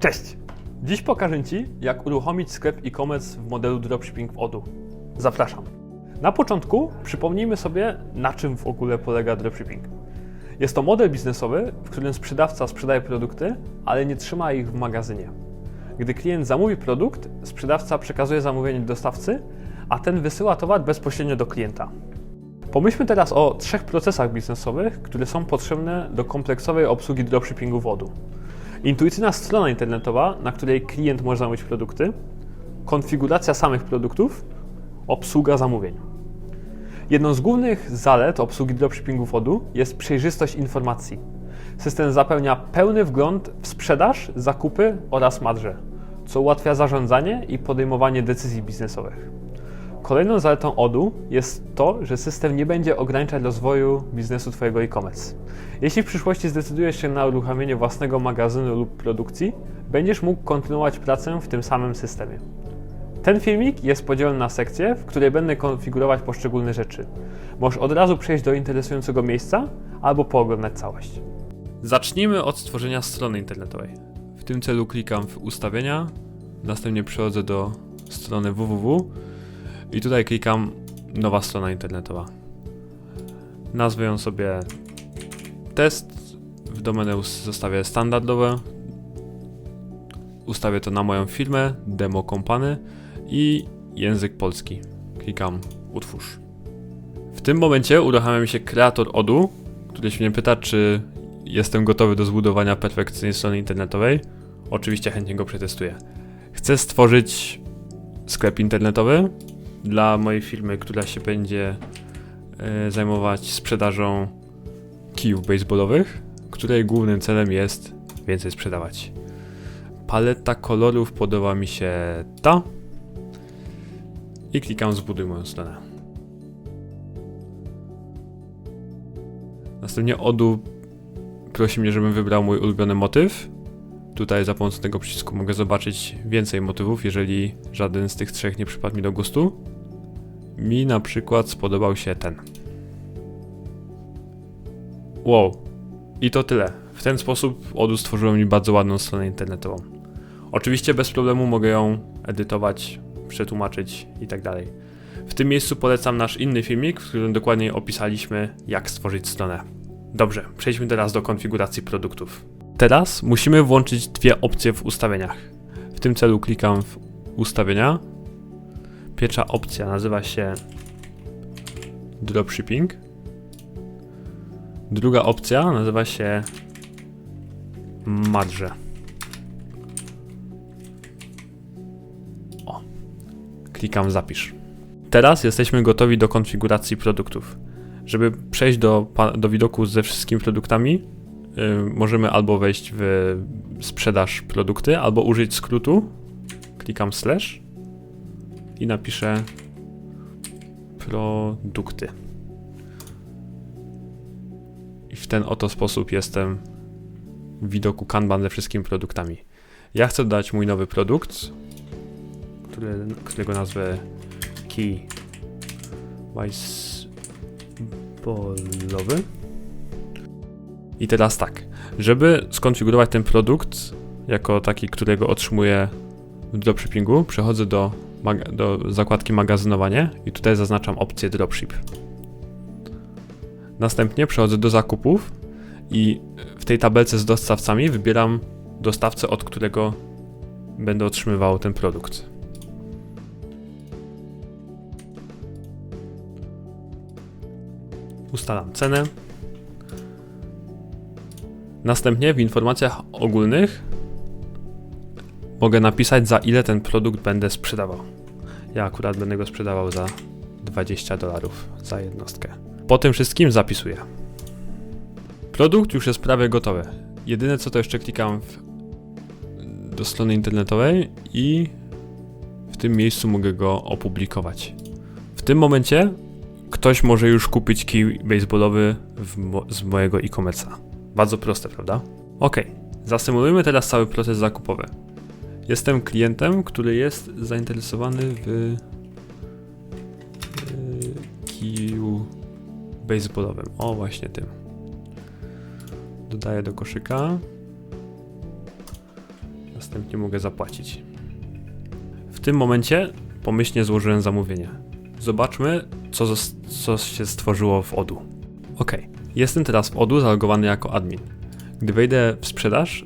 Cześć! Dziś pokażę Ci, jak uruchomić sklep e-commerce w modelu dropshipping w Odu. Zapraszam. Na początku przypomnijmy sobie, na czym w ogóle polega dropshipping. Jest to model biznesowy, w którym sprzedawca sprzedaje produkty, ale nie trzyma ich w magazynie. Gdy klient zamówi produkt, sprzedawca przekazuje zamówienie dostawcy, a ten wysyła towar bezpośrednio do klienta. Pomyślmy teraz o trzech procesach biznesowych, które są potrzebne do kompleksowej obsługi dropshippingu wodu. Intuicyjna strona internetowa, na której klient może zamówić produkty, konfiguracja samych produktów, obsługa zamówień. Jedną z głównych zalet obsługi dropshippingu wodu jest przejrzystość informacji. System zapewnia pełny wgląd w sprzedaż, zakupy oraz marże, co ułatwia zarządzanie i podejmowanie decyzji biznesowych. Kolejną zaletą ODU jest to, że system nie będzie ograniczać rozwoju biznesu Twojego e-commerce. Jeśli w przyszłości zdecydujesz się na uruchomienie własnego magazynu lub produkcji, będziesz mógł kontynuować pracę w tym samym systemie. Ten filmik jest podzielony na sekcje, w której będę konfigurować poszczególne rzeczy. Możesz od razu przejść do interesującego miejsca albo pooglądać całość. Zacznijmy od stworzenia strony internetowej. W tym celu klikam w ustawienia, następnie przechodzę do strony www i tutaj klikam nowa strona internetowa. Nazwę ją sobie test, w domenę zostawię standardowe, ustawię to na moją firmę, demo kompany i język polski. Klikam utwórz. W tym momencie uruchamia mi się kreator ODU, który się mnie pyta, czy jestem gotowy do zbudowania perfekcyjnej strony internetowej. Oczywiście chętnie go przetestuję. Chcę stworzyć sklep internetowy dla mojej firmy, która się będzie e, zajmować sprzedażą kijów baseballowych, której głównym celem jest więcej sprzedawać. Paleta kolorów podoba mi się ta i klikam zbuduj moją stronę. Następnie Odu prosi mnie, żebym wybrał mój ulubiony motyw. Tutaj za pomocą tego przycisku mogę zobaczyć więcej motywów, jeżeli żaden z tych trzech nie przypadł mi do gustu. Mi na przykład spodobał się ten. Wow. I to tyle. W ten sposób Odu stworzyło mi bardzo ładną stronę internetową. Oczywiście bez problemu mogę ją edytować, przetłumaczyć i tak. W tym miejscu polecam nasz inny filmik, w którym dokładnie opisaliśmy, jak stworzyć stronę. Dobrze, przejdźmy teraz do konfiguracji produktów. Teraz musimy włączyć dwie opcje w ustawieniach. W tym celu klikam w ustawienia. Pierwsza opcja nazywa się dropshipping. Druga opcja nazywa się marże. O, klikam zapisz. Teraz jesteśmy gotowi do konfiguracji produktów. Żeby przejść do, do widoku ze wszystkimi produktami, możemy albo wejść w sprzedaż produkty, albo użyć skrótu. Klikam slash i napiszę produkty. I w ten oto sposób jestem w widoku Kanban ze wszystkimi produktami. Ja chcę dodać mój nowy produkt, który, którego nazwę Key Baseballowy. I teraz tak, żeby skonfigurować ten produkt jako taki, którego otrzymuję w dropshippingu, przechodzę do, do zakładki magazynowanie i tutaj zaznaczam opcję dropship. Następnie przechodzę do zakupów i w tej tabelce z dostawcami wybieram dostawcę, od którego będę otrzymywał ten produkt. Ustalam cenę. Następnie w informacjach ogólnych mogę napisać za ile ten produkt będę sprzedawał. Ja akurat będę go sprzedawał za 20 dolarów za jednostkę. Po tym wszystkim zapisuję. Produkt już jest prawie gotowy. Jedyne co to jeszcze klikam w, do strony internetowej i w tym miejscu mogę go opublikować. W tym momencie ktoś może już kupić kij baseballowy z mojego e-commerce'a. Bardzo proste, prawda? Ok, zasymulujmy teraz cały proces zakupowy. Jestem klientem, który jest zainteresowany w yy, kiju baseballowym. O, właśnie tym. Dodaję do koszyka. Następnie mogę zapłacić. W tym momencie pomyślnie złożyłem zamówienie. Zobaczmy, co, co się stworzyło w Odu. Ok, jestem teraz w Odu zalogowany jako admin. Gdy wejdę w sprzedaż,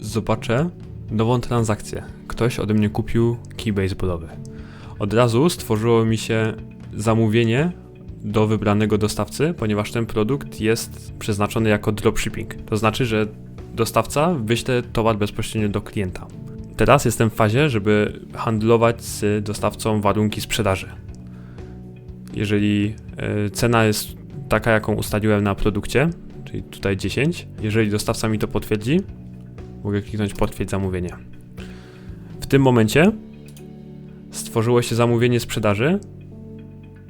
zobaczę nową transakcję. Ktoś ode mnie kupił kij baseballowy. Od razu stworzyło mi się zamówienie do wybranego dostawcy, ponieważ ten produkt jest przeznaczony jako dropshipping. To znaczy, że dostawca wyśle towar bezpośrednio do klienta. Teraz jestem w fazie, żeby handlować z dostawcą warunki sprzedaży. Jeżeli e, cena jest taka, jaką ustaliłem na produkcie, czyli tutaj 10, jeżeli dostawca mi to potwierdzi, mogę kliknąć potwierdź zamówienie. W tym momencie stworzyło się zamówienie sprzedaży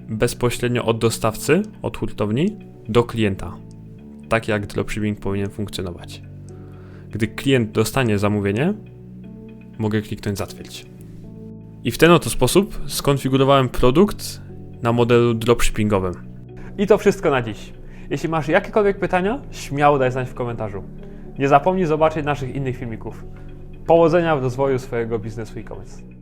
bezpośrednio od dostawcy, od hurtowni do klienta. Tak jak dropshipping powinien funkcjonować. Gdy klient dostanie zamówienie, mogę kliknąć zatwierdź. I w ten oto sposób skonfigurowałem produkt na modelu dropshippingowym. I to wszystko na dziś. Jeśli masz jakiekolwiek pytania, śmiało daj znać w komentarzu. Nie zapomnij zobaczyć naszych innych filmików. Powodzenia w rozwoju swojego biznesu e-commerce.